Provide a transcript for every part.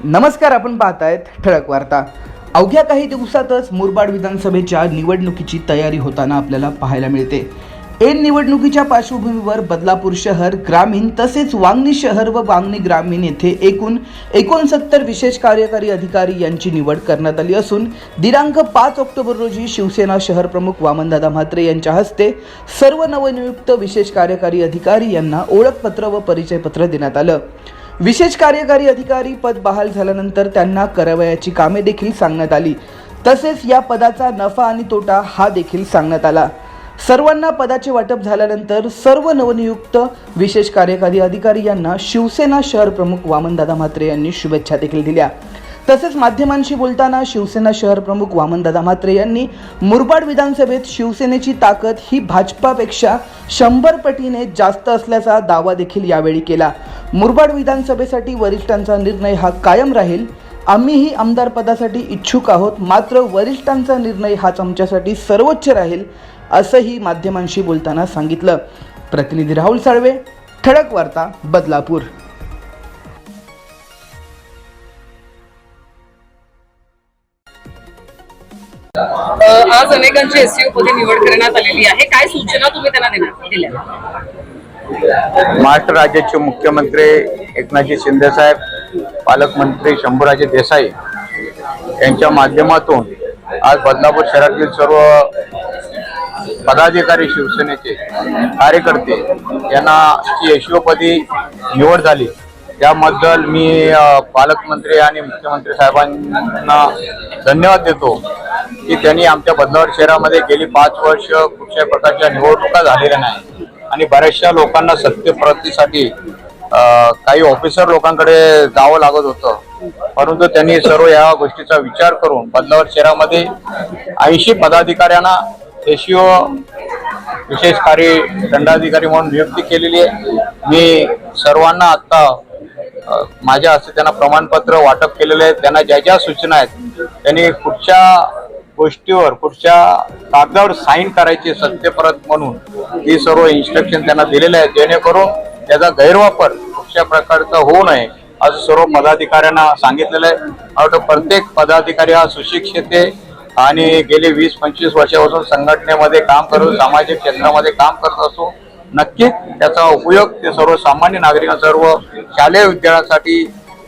नमस्कार आपण पाहतायत ठळक वार्ता. अवघ्या काही दिवसातच मुरबाड विधानसभेच्या निवडणुकीची तयारी होताना आपल्याला पाहायला मिळते. एन निवडणुकीच्या पार्श्वभूमीवर बदलापूर शहर ग्रामीण तसेच वांगणी शहर व वांगणी ग्रामीण येथे एकूण एकोणसत्तर विशेष कार्यकारी अधिकारी यांची निवड करण्यात आली असून दिनांक पाच ऑक्टोबर रोजी शिवसेना शहर प्रमुख वामनदादा म्हात्रे यांच्या हस्ते सर्व नवनियुक्त विशेष कार्यकारी अधिकारी यांना ओळखपत्र व परिचयपत्र देण्यात आलं. विशेष कार्यकारी अधिकारी पद बहाल झाल्यानंतर त्यांना करावयाची कामे देखील सांगण्यात आली. तसेच या पदाचा नफा आणि तोटा हा देखील सांगण्यात आला. सर्वांना पदाचे वाटप झाल्यानंतर सर्व नवनियुक्त विशेष कार्यकारी अधिकारी यांना शिवसेना शहर प्रमुख वामनदादा म्हात्रे यांनी शुभेच्छा देखील दिल्या. तसेच माध्यमांशी बोलताना शिवसेना शहर प्रमुख वामनदादा म्हात्रे यांनी मुरबाड विधानसभेत शिवसेनेची ताकद ही भाजपापेक्षा शंभर पटीने जास्त असल्याचा दावा देखील यावेळी केला. मुरबाड विधानसभेसाठी वरिष्ठांचा निर्णय हा कायम राहील. आम्हीही आमदार पदासाठी इच्छुक आहोत. मात्र वरिष्ठांचा निर्णय हाच आमच्यासाठी सर्वोच्च राहील असंही माध्यमांशी बोलताना सांगितलं. प्रतिनिधी राहुल साळवे ठळक वार्ता बदलापूर. आज अनेकांची एसयू मध्ये निवड करण्यात आलेली आहे. काय सूचना तुम्ही त्यांना देणार दिल्या? महाराष्ट्र राज्याचे मुख्यमंत्री एकनाथजी शिंदेसाहेब पालकमंत्री शंभूराजे देसाई यांच्या माध्यमातून आज बदलापूर शहरातील सर्व पदाधिकारी शिवसेनेचे कार्यकर्ते यांना यशोपदी निवड झाली त्याबद्दल मी पालकमंत्री आणि मुख्यमंत्री साहेबांना धन्यवाद देतो की त्यांनी आमच्या बदलापूर शहरामध्ये गेली पाच वर्ष कुठल्याही प्रकारच्या निवडणुका झालेल्या नाही आणि बऱ्याचशा लोकांना सत्यप्रतीसाठी काही ऑफिसर लोकांकडे जावं लागत होतं. परंतु त्यांनी सर्व या गोष्टीचा विचार करून बदलावर शहरामध्ये ऐंशी पदाधिकाऱ्यांना एसीओ विशेष कार्य दंडाधिकारी म्हणून नियुक्ती केलेली आहे. मी सर्वांना आता माझ्या हस्ते त्यांना प्रमाणपत्र वाटप केलेले आहे. त्यांना ज्या ज्या सूचना आहेत त्यांनी कुठच्या गोष्टीवर कुठच्या कागदावर साईन करायची सत्यपरत म्हणून ही सर्व इन्स्ट्रक्शन त्यांना दिलेले आहे जेणेकरून त्याचा गैरवापर कुठच्या प्रकारचा होऊ नये असं सर्व पदाधिकाऱ्यांना सांगितलेलं आहे. मला वाटतं प्रत्येक पदाधिकारी हा सुशिक्षित आहे आणि गेले वीस पंचवीस वर्षापासून संघटनेमध्ये काम करून सामाजिक क्षेत्रामध्ये काम करत असो नक्कीच त्याचा उपयोग ते सर्वसामान्य नागरिक सर्व शालेय विद्यार्थ्यांसाठी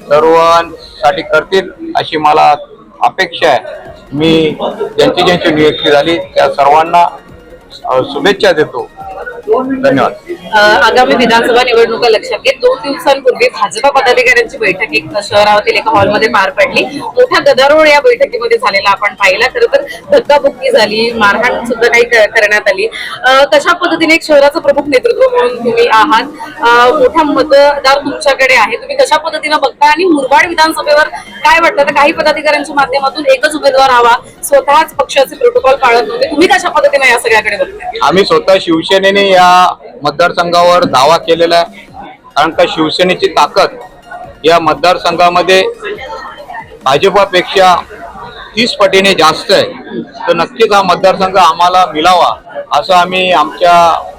सर्वांसाठी करतील अशी मला अपेक्षा आहे. मी ज्यांची ज्यांची नियुक्ती झाली त्या सर्वांना शुभेच्छा देतो. धन्यवाद. आगामी विधानसभा निवडणुका लक्षात घेत दोन दिवसांपूर्वी भाजपा पदाधिकाऱ्यांची बैठक एक शहरातील एका हॉलमध्ये पार पडली. मोठा गदारोळ या बैठकीमध्ये झालेला आपण पाहिला. खरं तर धक्काबुक्की झाली मारहाण सुद्धा काही क- करण्यात आली. कशा पद्धतीने एक शहराचं प्रमुख नेतृत्व म्हणून तुम्ही आहात? मोठा मतदार तुमच्याकडे आहे. तुम्ही कशा पद्धतीने बघता आणि मुरबाड विधानसभेवर काय वाटतं? तर काही पदाधिकाऱ्यांच्या माध्यमातून एकच उमेदवार हवा. स्वतःच पक्षाचे प्रोटोकॉल पाळत नव्हते. तुम्ही कशा पद्धतीने या सगळ्याकडे बघताय आम्ही स्वतः शिवसेनेने या मतदारसंघावर दावा केलेला आहे. कारण का शिवसेनेची ताकद या मतदारसंघामध्ये भाजपापेक्षा तीस पटीने जास्त आहे. तर नक्कीच हा मतदारसंघ आम्हाला मिळावा असं आम्ही आमच्या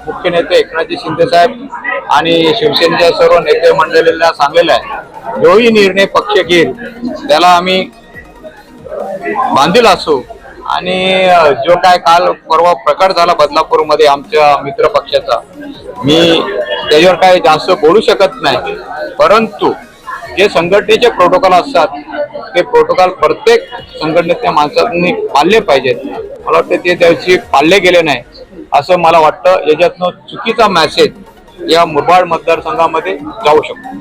मुख्य नेते एकनाथजी शिंदे साहेब आणि शिवसेनेच्या सर्व नेते मंडळीला सांगलेलं आहे. जोही निर्णय पक्ष घेईल त्याला आम्ही बांधील असू आणि जो काय काल परवा प्रकार झाला बदलापूरमध्ये आमच्या मित्र पक्षाचा मी त्याच्यावर काय जास्त बोलू शकत नाही. परंतु जे संघटनेचे प्रोटोकॉल असतात ते प्रोटोकॉल प्रत्येक संघटनेतल्या माणसांनी पाळले पाहिजेत. मला वाटतं ते त्याची पाळले गेले नाही असं मला वाटतं. याच्यातनं चुकीचा मेसेज या मुरबाड मतदारसंघामध्ये जाऊ शकतो.